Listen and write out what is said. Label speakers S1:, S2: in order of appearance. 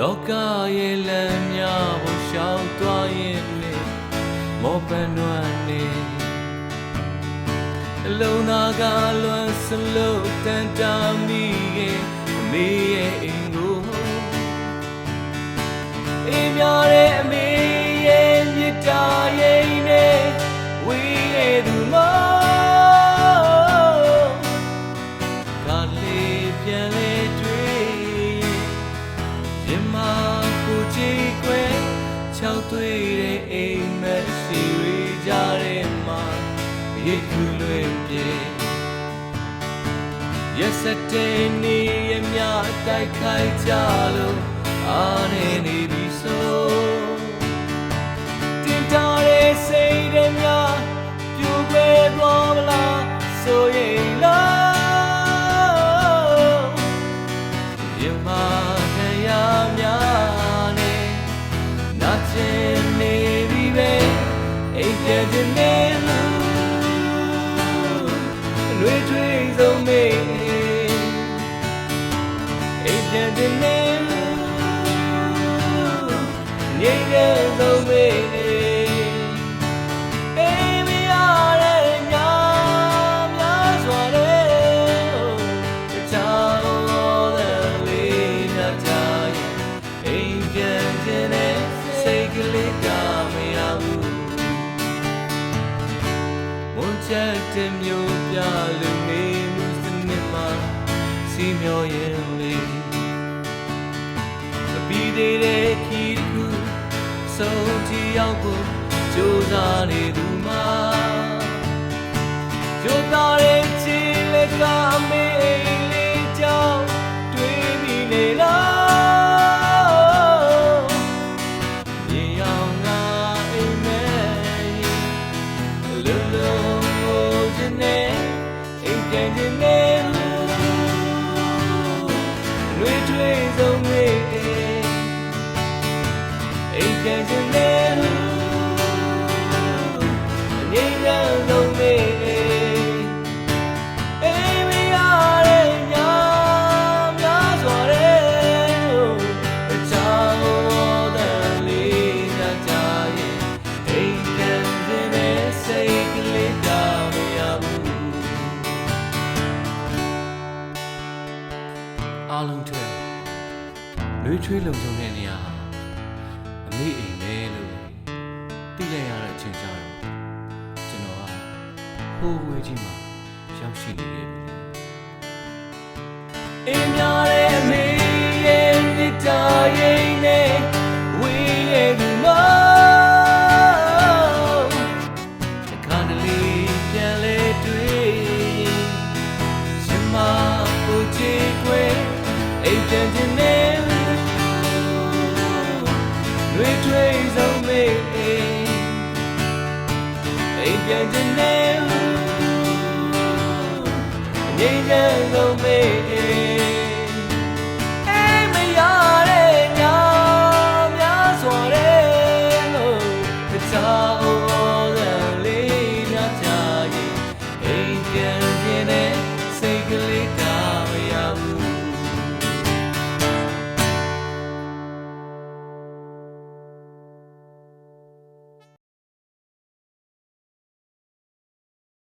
S1: လောကရဲ့လမ်းများကိုရှောင်သွားရင်လေမောပန်နွမ်းနေအလုံးသားကလွန်စလို့တန်တာမိရဲ့အမေရဲ့အိမ်ကိုအိမ်များတဲ့ တဲ့အိမ်မက်စီရီကြတဲ့မှာရိတ်ကူလွင်ပြေရက်စတဲ့နေရမြတိုက်ခိုက်ကြလို့အားနေနေပြီဆိုတင်တာတဲ့စိတ်တွေများပြိုကွဲသွားမလားဆိုရင်လားယမ တဲ့နေလို့အလွေထွေးဆုံးမေးအိမ်ပြန်တဲ့ ချက်တဲ့မျိုးပြလူနေမှုစနစ်မှာစီမျောရင်လေးမပြီးသေးတဲ့ခီးတစ်ခုဆုံးချီရောက်ဖို့ကြိုးစားနေသူမှာကြိုးစားတဲ့ချီလက်ကအမေအိမ် အိမ်ပြန်ခြင်းနဲ့လူတွေထွေးဆုံးမေးအိမ်ပြန်ခြင်းနဲ့အနေ အားလုံးထွက်လွေးချွေးလုံခြုံတဲ့နေရာဟာအမေအိမ်ပဲလို့သိလိုက်ရတဲ့အချိန်ကျတော့ကျွန်တော်ကဟိုးဝေးကြီးမှာရောက်ရှိနေခဲ့ပြီအင်းများတဲ့အမေ ခြင်းနဲ့လွေထွေးဆုံးမေးအိမ်ပြန်ခြင်းနဲ့ငြိမ်းချမ်းဆုံးမေးအိမ်မရတဲ့ညများစွာတဲ့လို့တခြားဟောတဲ့လေးများချာရင်အိမ်ပြန်